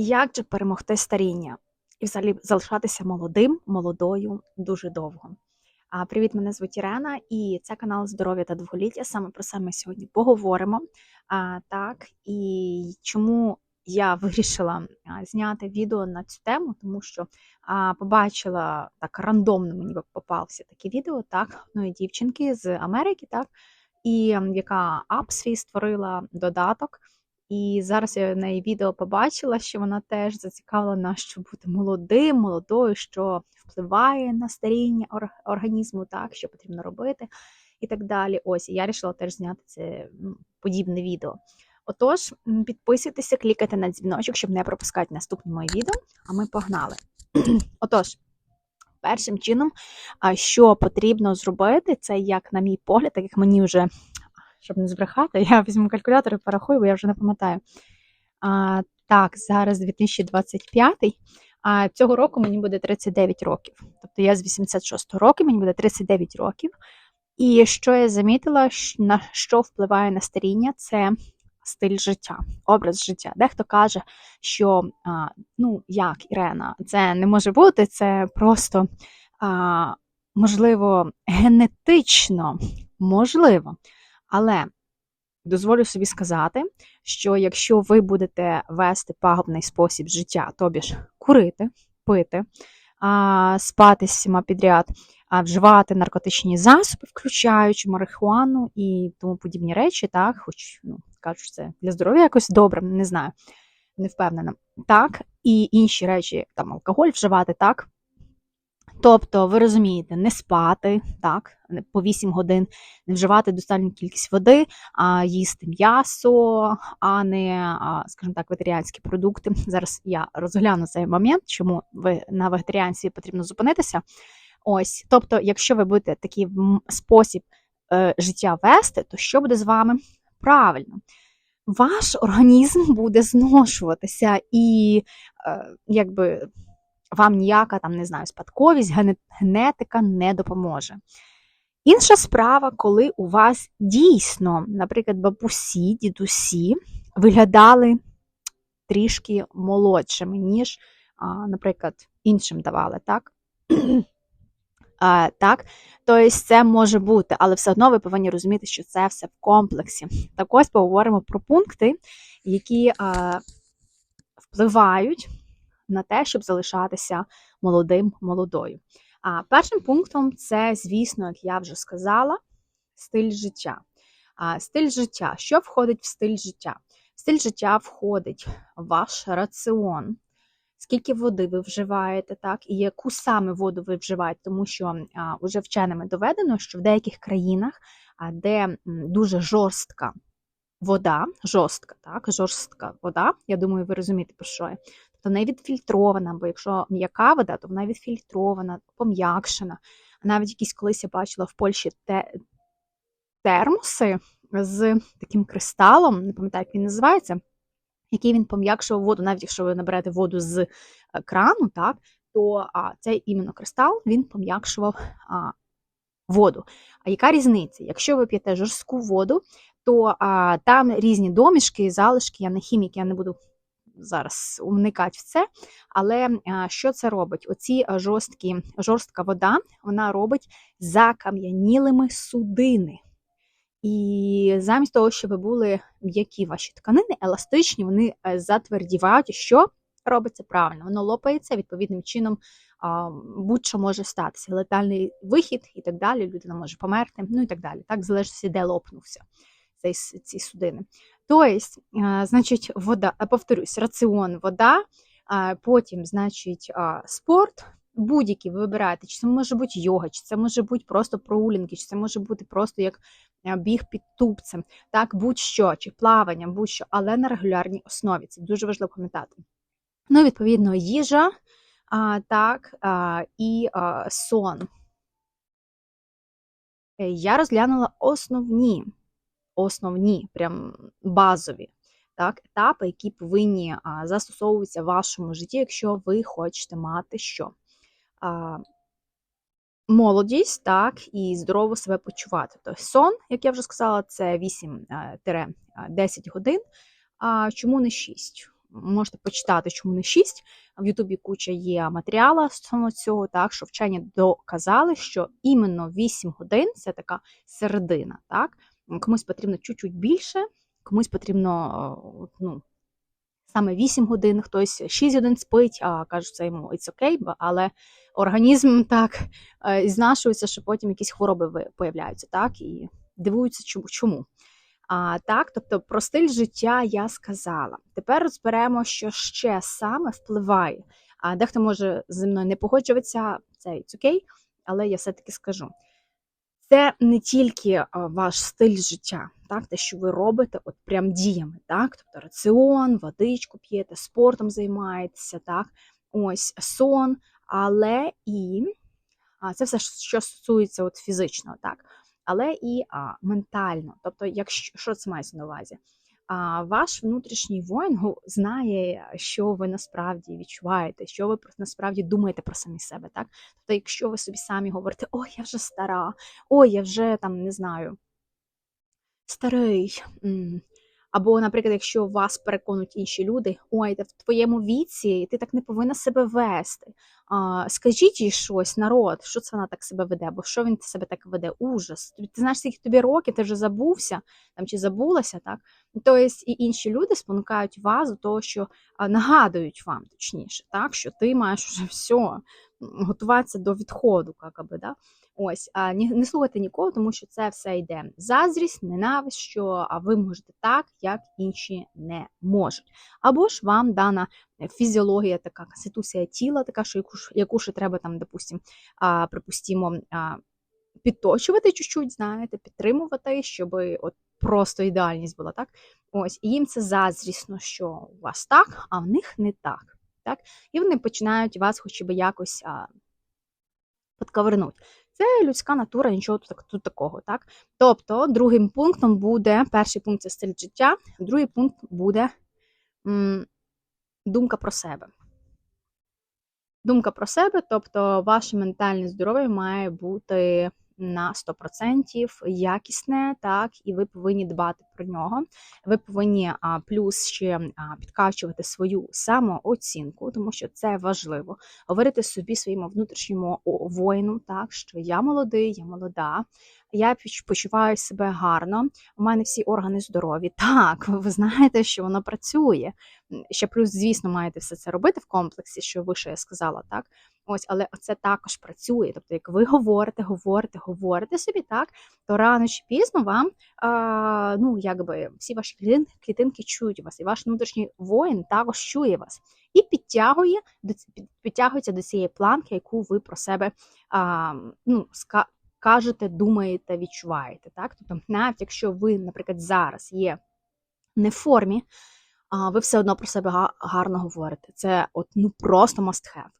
Як же перемогти старіння і взагалі залишатися молодим, молодою дуже довго? А, Привіт, мене звуть Ірена, і це канал Здоров'я та довголіття. Саме про це ми сьогодні поговоримо. А, Так, і чому я вирішила зняти відео на цю тему, тому що а, побачила так рандомно мені попався таке відео, так, одної дівчинки з Америки, так, і яка ап свій створила додаток. І зараз я в неї відео побачила, що вона теж зацікавлена, щоб бути молодим, молодою, що впливає на старіння організму, так, що потрібно робити, і так далі. Ось і я вирішила теж зняти це ну, подібне відео. Отож, підписуйтеся, клікайте на дзвіночок, щоб не пропускати наступні мої відео. А ми погнали. Отож, першим чином, що потрібно зробити, це як, на мій погляд, так як мені вже щоб не збрехати, я візьму калькулятор і порахую, бо я вже не пам'ятаю. А, Так, зараз 2025. А цього року мені буде 39 років. Тобто я з 86 року, мені буде 39 років. І що я замітила, на що впливає на старіння, це стиль життя, образ життя. Дехто каже, що а, ну як Ірена, це не може бути, це просто а, можливо генетично можливо. Але дозволю собі сказати, що якщо ви будете вести пагубний спосіб життя, тобі ж курити, пити, спати всіма підряд, а вживати наркотичні засоби, включаючи марихуану і тому подібні речі, так, хоч ну, кажуть, це для здоров'я якось добре, не знаю, не впевнена. Так, і інші речі, там алкоголь вживати, так. Тобто, ви розумієте, не спати так, по 8 годин, не вживати достатню кількість води, а їсти м'ясо, а не, скажімо так, вегетаріанські продукти. Зараз я розгляну цей момент, чому ви на вегетаріанстві потрібно зупинитися. Ось, тобто, якщо ви будете такий спосіб е, життя вести, то що буде з вами? Правильно, ваш організм буде зношуватися і е, якби вам ніяка там не знаю, спадковість, генетика не допоможе. Інша справа, коли у вас дійсно, наприклад, бабусі, дідусі виглядали трішки молодшими, ніж, наприклад, іншим давали, так? Так, тобто це може бути, але все одно ви повинні розуміти, що це все в комплексі. Так ось поговоримо про пункти, які впливають на те, щоб залишатися молодим, молодою. А першим пунктом це, звісно, як я вже сказала, стиль життя. А стиль життя. Що входить в стиль життя? В стиль життя входить ваш раціон. Скільки води ви вживаєте, так, і яку саме воду ви вживаєте, тому що а, вже вченими доведено, що в деяких країнах, а, де дуже жорстка вода, жорстка, так, жорстка вода, я думаю, ви розумієте, про що я. Тобто вона відфільтрована, бо якщо м'яка вода, то вона відфільтрована, пом'якшена. Навіть якісь колись я бачила в Польщі те, термоси з таким кристалом, не пам'ятаю, як він називається, який він пом'якшував воду, навіть якщо ви наберете воду з е, крану, так, то а, цей іменно кристал він пом'якшував а, воду. А яка різниця? Якщо ви п'єте жорстку воду, то а, там різні домішки, залишки, я не хімік, я не буду зараз уникати це. Але що це робить? Оці жорсткі, жорстка вода вона робить закам'янілими судини. І замість того, щоб були м'які ваші тканини, еластичні, вони е, затвердівають. Що робиться правильно? Воно лопається відповідним чином. Будь-що може статися, летальний вихід і так далі. Людина може померти, ну і так далі. Так залежить, де лопнувся цей, ці судини. Тобто, е, значить, вода, е, повторюсь, раціон, вода, потім, значить, спорт. Будь-який ви вибираєте, чи це може бути йога, чи це може бути просто прогулянки, чи це може бути просто як е, біг під тупцем, так, будь-що, чи плавання, будь-що, але на регулярній основі. Це дуже важливо пам'ятати. Ну, відповідно, їжа, а, так, а, і а, сон. Я розглянула основні, основні, прям базові так, етапи, які повинні застосовуватися в вашому житті, якщо ви хочете мати що? Молодість, так, і здорово себе почувати. Тобто сон, як я вже сказала, це 8-10 годин. А чому не 6? можете почитати, чому не 6. В Ютубі куча є матеріалу стосовно цього, так що вчені доказали, що іменно 8 годин це така середина. так. Комусь потрібно чуть-чуть більше, комусь потрібно ну, саме 8 годин, хтось 6 годин спить, а кажуть, це йому it's okay, але організм так е, знашується, що потім якісь хвороби появляються, так, і дивуються, чому. А, Так, тобто про стиль життя я сказала. Тепер розберемо, що ще саме впливає. А Дехто може зі мною не погоджуватися, це okay, але я все-таки скажу. Це не тільки ваш стиль життя, так, те, що ви робите, от прям діями, так, тобто раціон, водичку п'єте, спортом займаєтеся, так, ось сон, але і це все, що стосується от фізичного, так, але і а, ментально. Тобто, якщо що це мається на увазі? А ваш внутрішній воїн знає, що ви насправді відчуваєте, що ви насправді думаєте про самі себе. Так, тобто, якщо ви собі самі говорите, ой, я вже стара, ой, я вже там не знаю, старий. Або, наприклад, якщо вас переконують інші люди, ой, ти в твоєму віці, ти так не повинна себе вести. А, Скажіть їй щось, народ, що це вона так себе веде, бо що він себе так веде? Ужас. Ти знаєш, скільки тобі років, ти вже забувся там чи забулася, так? Тобто і інші люди спонукають вас до того, що нагадують вам точніше, так, що ти маєш вже все готуватися до відходу, як аби, да? Ось, а не слухайте нікого, тому що це все йде заздрість, ненависть, що ви можете так, як інші не можуть. Або ж вам дана фізіологія, така конституція тіла, така, що яку ж, яку ж треба там, допустимо, припустимо, підточувати чуть-чуть, знаєте, підтримувати, щоб от просто ідеальність була, так? Ось, і їм це заздрісно, що у вас так, а в них не так. так? І вони починають вас хоча б якось а, підковернуть. Це людська натура, нічого тут, тут такого. так? Тобто, другим пунктом буде, перший пункт це стиль життя, другий пункт буде м, думка про себе. Думка про себе, тобто ваше ментальне здоров'я має бути на 100% якісне, так, і ви повинні дбати про нього. Ви повинні а, плюс ще а, підкачувати свою самооцінку, тому що це важливо. Говорити собі своєму внутрішньому воїну, так що я молодий, я молода. Я почуваю себе гарно, у мене всі органи здорові. Так, ви знаєте, що воно працює. Ще плюс, звісно, маєте все це робити в комплексі, що вище я сказала, так? Ось, але це також працює. Тобто, як ви говорите, говорите, говорите собі, так, то рано чи пізно вам а, ну, якби всі ваші клітинки чують вас, і ваш внутрішній воїн також чує вас і підтягує підтягується до цієї планки, яку ви про себе а, ну, кажете, думаєте, відчуваєте. Так? Тобто, навіть якщо ви, наприклад, зараз є не в формі, ви все одно про себе гарно говорите. Це от ну просто must have.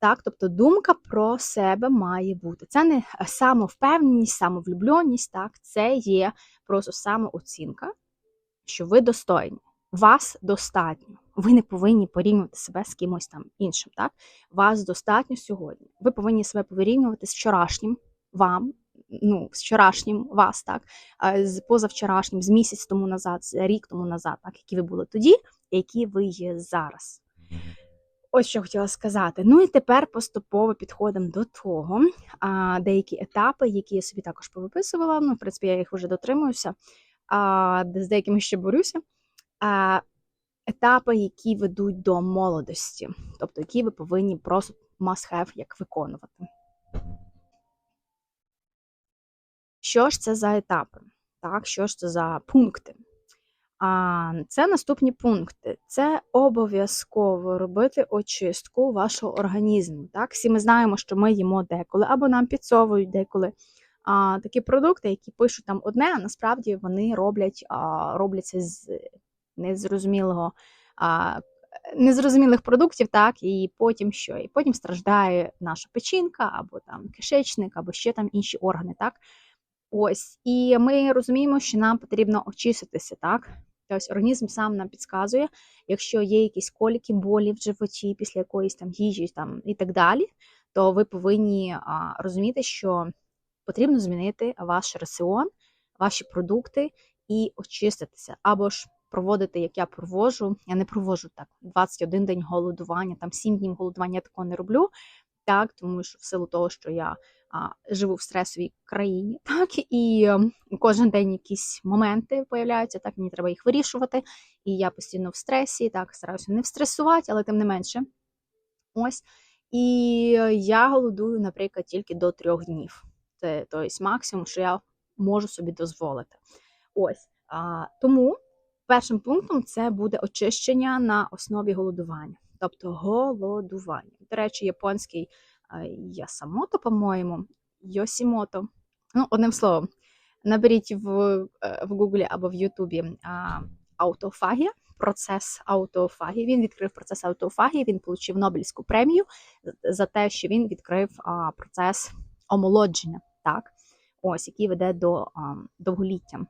Так, тобто думка про себе має бути. Це не самовпевненість, самовлюбленість, так, це є просто самооцінка, що ви достойні, вас достатньо. Ви не повинні порівнювати себе з кимось там іншим. Так? Вас достатньо сьогодні. Ви повинні себе порівнювати з вчорашнім вам, ну, з вчорашнім вас, так, з позавчорашнім, з місяць тому назад, з рік тому назад, так, які ви були тоді, які ви є зараз. Ось що хотіла сказати. Ну і тепер поступово підходимо до того. А, Деякі етапи, які я собі також повиписувала. Ну, в принципі, я їх вже дотримуюся, а, з деякими ще борюся. А, Етапи, які ведуть до молодості, тобто які ви повинні просто must have як виконувати. Що ж це за етапи? Так, Що ж це за пункти? А це наступні пункти. Це обов'язково робити очистку вашого організму. Так? Всі ми знаємо, що ми їмо деколи, або нам підсовують деколи а, такі продукти, які пишуть там одне, а насправді вони роблять, а, робляться з незрозумілого. А, Незрозумілих продуктів, так, і потім що? І потім страждає наша печінка, або там кишечник, або ще там інші органи. так. Ось, і ми розуміємо, що нам потрібно очиститися, так? Тобто організм сам нам підказує, якщо є якісь коліки, болі в животі після якоїсь там їжі там, і так далі, то ви повинні а, розуміти, що потрібно змінити ваш раціон, ваші продукти і очиститися. Або ж проводити, як я проводжу. Я не проводжу так 21 день голодування, там 7 днів голодування, я такого не роблю. Так, тому що в силу того, що я живу в стресовій країні, так і е, кожен день якісь моменти появляються, так мені треба їх вирішувати. І я постійно в стресі, так стараюся не стресувати, але тим не менше. Ось. І я голодую, наприклад, тільки до трьох днів. Це тобто, максимум, що я можу собі дозволити. Ось. А, Тому першим пунктом це буде очищення на основі голодування. Тобто голодування. До речі, японський ясамото, по-моєму, Йосімото. Ну, одним словом, наберіть в в Гуглі або в Ютубі аутофагія, процес аутофагії. Він відкрив процес аутофагії, він отримав Нобелівську премію за те, що він відкрив процес омолодження, так? Ось, який веде до довголіття.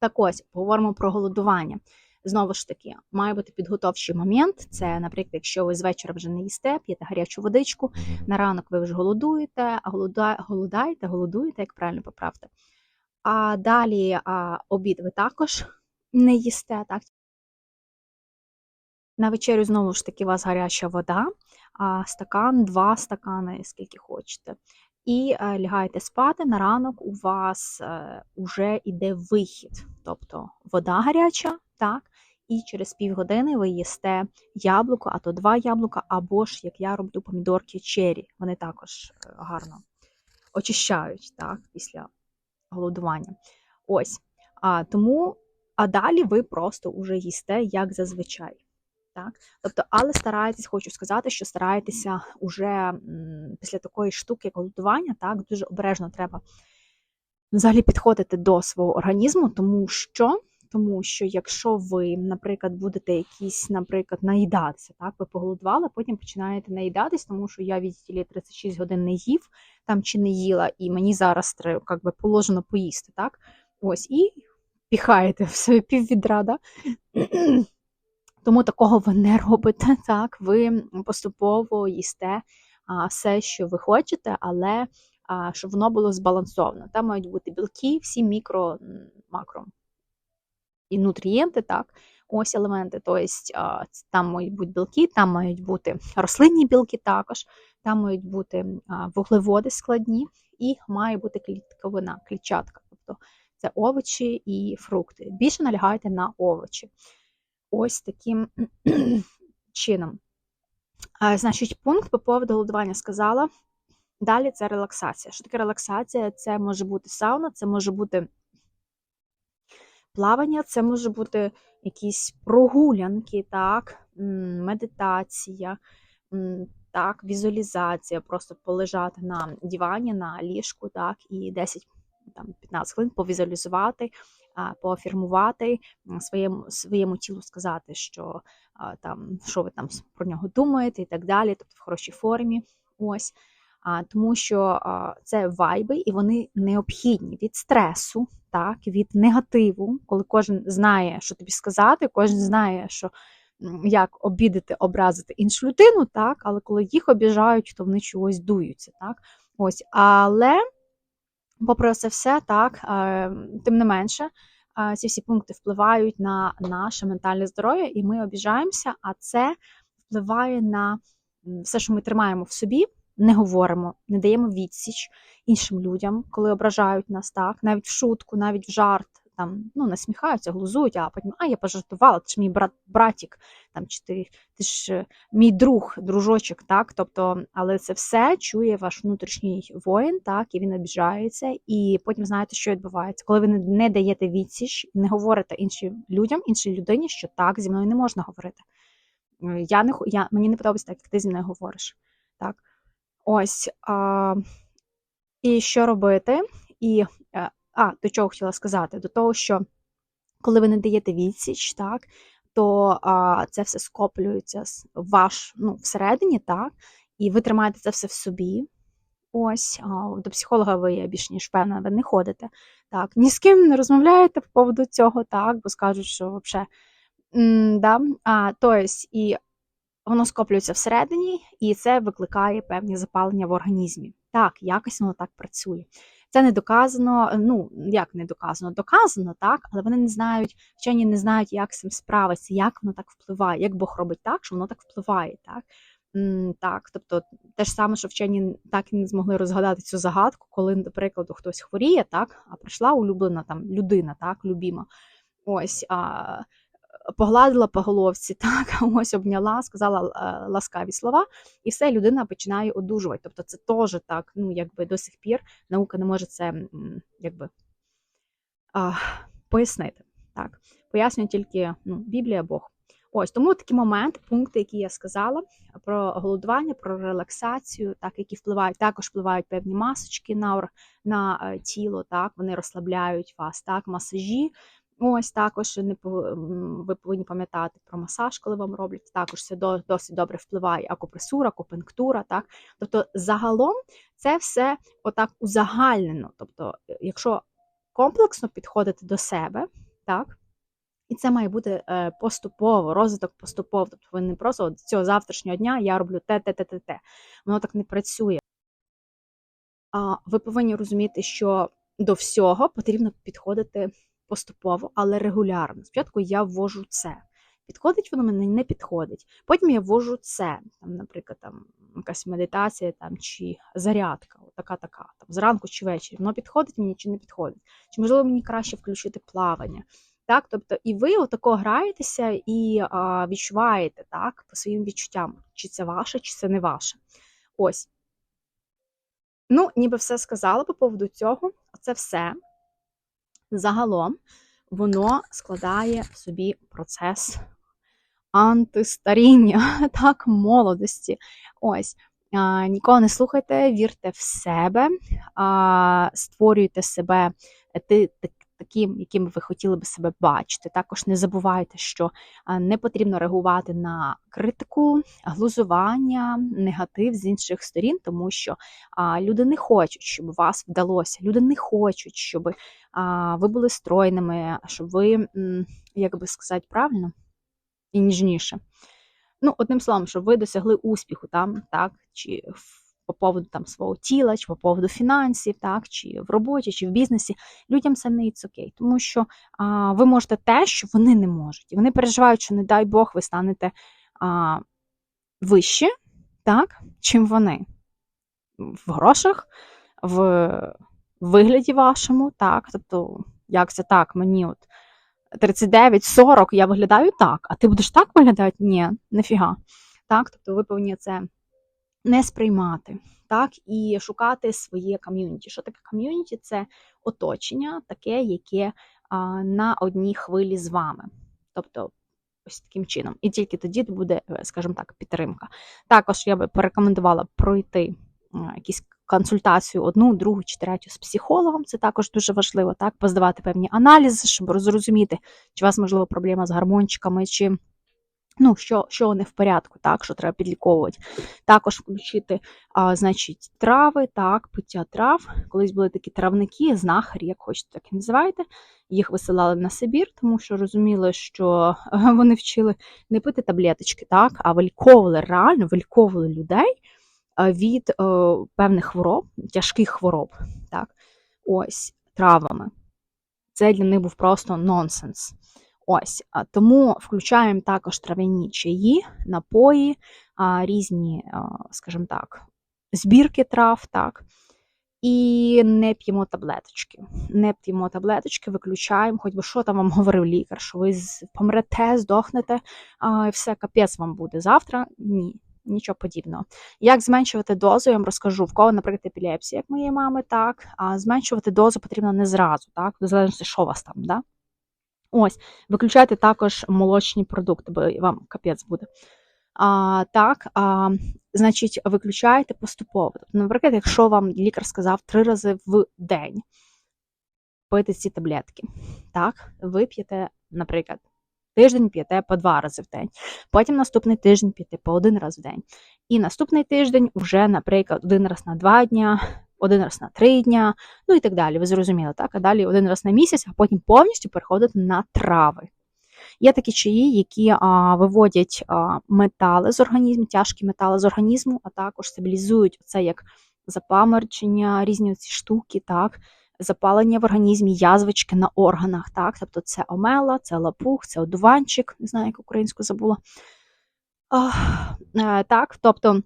Так ось, поговоримо про голодування. Знову ж таки, має бути підготовчий момент. Це, наприклад, якщо ви з вечора вже не їсте, п'єте гарячу водичку, на ранок ви вже голодуєте, а голодаєте, голодуєте, як правильно поправте. А далі а, обід ви також не їсте. так? На вечерю, знову ж таки, у вас гаряча вода, а стакан, два стакани, скільки хочете. І е, лягаєте спати, на ранок у вас е, уже йде вихід, тобто вода гаряча, так, і через півгодини ви їсте яблуко, а то два яблука, або ж, як я роблю, помідорки чері. Вони також е, гарно очищають так, після голодування. Ось. А тому, а далі ви просто вже їсте, як зазвичай. Так? Тобто, але старайтесь, хочу сказати, що старайтеся уже після такої штуки, як голодування, так, дуже обережно треба взагалі підходити до свого організму, тому що тому що якщо ви, наприклад, будете якісь, наприклад, наїдатися, так, ви поголодували, потім починаєте наїдатись, тому що я від 36 годин не їв там чи не їла, і мені зараз треба як би, положено поїсти, так? Ось, і піхаєте в своє піввідра, да? Тому такого ви не робите, так, ви поступово їсте все, що ви хочете, але щоб воно було збалансовано. Там мають бути білки, всі мікро, макро і нутрієнти, так, ось елементи. Тобто там мають бути білки, там мають бути рослинні білки також, там мають бути вуглеводи складні, і має бути клітковина, клітчатка. Тобто це овочі і фрукти. Більше налягайте на овочі. Ось таким чином. Значить, пункт по поводу голодування сказала. Далі це релаксація. Що таке релаксація? Це може бути сауна, це може бути Плавання це може бути якісь прогулянки, так, медитація, так, візуалізація, просто полежати на дивані, на ліжку, так, і 10-15 хвилин повізуалізувати, поафірмувати своєму своєму тілу сказати, що там, що ви там про нього думаєте, і так далі, тобто в хорошій формі. Ось тому що це вайби, і вони необхідні від стресу, так, від негативу, коли кожен знає, що тобі сказати, кожен знає, що як обідати, образити іншу людину, так, але коли їх обіжають, то вони чогось дуються. так, ось, Але, попри це все, так, тим не менше, ці всі пункти впливають на наше ментальне здоров'я, і ми обіжаємося, а це впливає на все, що ми тримаємо в собі не говоримо, не даємо відсіч іншим людям, коли ображають нас так, навіть в шутку, навіть в жарт. Там ну насміхаються, глузують, а потім а я пожартувала, ти ж мій брат, братік, там чи ти, ти ж е, мій друг, дружочок, так. Тобто, але це все чує ваш внутрішній воїн, так, і він обіжається, і потім знаєте, що відбувається. Коли ви не даєте відсіч, не говорите іншим людям, іншій людині, що так зі мною не можна говорити. Е, я не я, Мені не подобається так, як ти зі мною говориш. Так. Ось. А, І що робити? І, е, А, до чого хотіла сказати? До того, що коли ви не даєте відсіч, так, то а, це все скоплюється ваш, ну, всередині, так, і ви тримаєте це все в собі. Ось, а, до психолога ви я більш ніж певна, ви не ходите. Так, ні з ким не розмовляєте по поводу цього, так, бо скажуть, що взагалі. Да? А, то есть, і воно скоплюється всередині, і це викликає певні запалення в організмі. Так, якось воно так працює. Це не доказано. Ну як не доказано? Доказано, так, але вони не знають, вчені не знають, як з цим справитися, як воно так впливає, як Бог робить так, що воно так впливає, так. Так, тобто те ж саме, що вчені так і не змогли розгадати цю загадку, коли, до прикладу, хтось хворіє, так, а прийшла улюблена там людина, так, любіма. Ось а, погладила по головці, так, ось обняла, сказала е, ласкаві слова, і все, людина починає одужувати. Тобто це теж так, ну якби до сих пір наука не може це якби а, пояснити. Так, пояснює тільки ну, Біблія, Бог. Ось тому такі моменти, пункти, які я сказала про голодування, про релаксацію, так які впливають, також впливають певні масочки на на е, тіло, так вони розслабляють вас, так, масажі. Ось також не ви повинні пам'ятати про масаж, коли вам роблять. Також це досить добре впливає акупресура, акупунктура, так. Тобто, загалом це все отак узагальнено. Тобто, е, якщо комплексно підходити до себе, так. І це має бути е, поступово, розвиток поступово. Тобто ви не просто от цього завтрашнього дня я роблю те, те, те, те, те. Воно так не працює. А ви повинні розуміти, що до всього потрібно підходити поступово, але регулярно. Спочатку я ввожу це. Підходить воно мені не підходить. Потім я ввожу це, там, наприклад, там якась медитація там, чи зарядка, така така, там, зранку чи ввечері. Воно підходить мені чи не підходить. Чи можливо мені краще включити плавання? Так, тобто, і ви отако граєтеся і а, відчуваєте так, по своїм відчуттям, чи це ваше, чи це не ваше. Ось. Ну, ніби все сказала по поводу цього. Це все. Загалом воно складає в собі процес антистаріння, так, молодості. Ось. А, Нікого не слухайте, вірте в себе, а, створюйте себе ти, таким, яким ви хотіли би себе бачити. Також не забувайте, що не потрібно реагувати на критику, глузування, негатив з інших сторін, тому що люди не хочуть, щоб у вас вдалося. Люди не хочуть, щоб ви були стройними, щоб ви, як би сказати правильно і ніжніше. Ну, одним словом, щоб ви досягли успіху там, так, чи в- по поводу там свого тіла, чи по поводу фінансів, так, чи в роботі, чи в бізнесі. Людям це не it's окей, тому що а, ви можете те, що вони не можуть. І вони переживають, що, не дай Бог, ви станете а, вище, так, чим вони. В грошах, в вигляді вашому, так, тобто, як це так, мені от 39-40, я виглядаю так, а ти будеш так виглядати? Ні, нефіга. Так, тобто ви повинні це не сприймати, так, і шукати своє ком'юніті. Що таке ком'юніті? Це оточення, таке, яке а, на одній хвилі з вами. Тобто, ось таким чином. І тільки тоді буде, е, скажімо так, підтримка. Також я би порекомендувала пройти якісь консультацію одну, другу чи третю з психологом. Це також дуже важливо, так, поздавати певні аналізи, щоб зрозуміти, чи у вас, можливо, проблема з гармончиками, чи ну, що, що не в порядку, так, що треба підліковувати. Також включити, а, значить, трави, так, пиття трав. Колись були такі травники, знахарі, як хочете, так і називаєте. Їх висилали на Сибір, тому що розуміли, що е, вони вчили не пити таблеточки, так, а виліковували, реально виліковували людей е, від е, певних хвороб, тяжких хвороб, так, ось, травами. Це для них був просто нонсенс. Ось, тому включаємо також трав'яні чаї, напої, різні, скажімо так, збірки трав, так. І не п'ємо таблеточки. Не п'ємо таблеточки, виключаємо, хоч би що там вам говорив лікар, що ви помрете, здохнете, і все, капець вам буде завтра. Ні, нічого подібного. Як зменшувати дозу, я вам розкажу. В кого, наприклад, епілепсія, як моєї мами, так. А зменшувати дозу потрібно не зразу, так, в залежності, що у вас там, да? Ось, виключайте також молочні продукти, бо вам капець буде. А, так, а, значить, виключайте поступово. Тобто, наприклад, якщо вам лікар сказав три рази в день пити ці таблетки, так, ви п'єте, наприклад, тиждень п'єте по два рази в день, потім наступний тиждень п'єте по один раз в день. І наступний тиждень вже, наприклад, один раз на два дня, один раз на три дня, ну і так далі. Ви зрозуміли, так? А далі один раз на місяць, а потім повністю переходити на трави. Є такі чаї, які а, виводять а, метали з організму, тяжкі метали з організму, а також стабілізують це як запаморочення, різні ці штуки, так, запалення в організмі, язвички на органах, так, тобто це омела, це лапух, це одуванчик, не знаю, як українську забула. А, е, так, тобто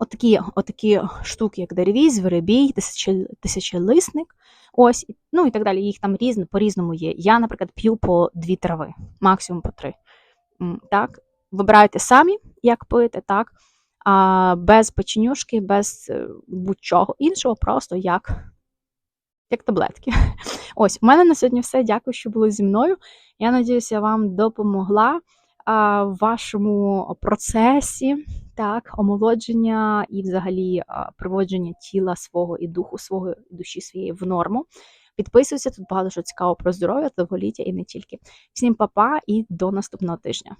отакі, отакі штуки, як деревій, зверебій, тисячі, тисячолисник, ось, ну і так далі. Їх там різно, по-різному є. Я, наприклад, п'ю по дві трави, максимум по три. Так, вибирайте самі, як пити, так, а, без печенюшки, без е, будь-чого іншого, просто як, як таблетки. Ось, у мене на сьогодні все. Дякую, що були зі мною. Я надіюся, я вам допомогла в вашому процесі так, омолодження і взагалі проводження тіла свого і духу свого душі своєї в норму. Підписуйся, тут багато що цікаво про здоров'я, довголіття і не тільки. Всім па-па і до наступного тижня.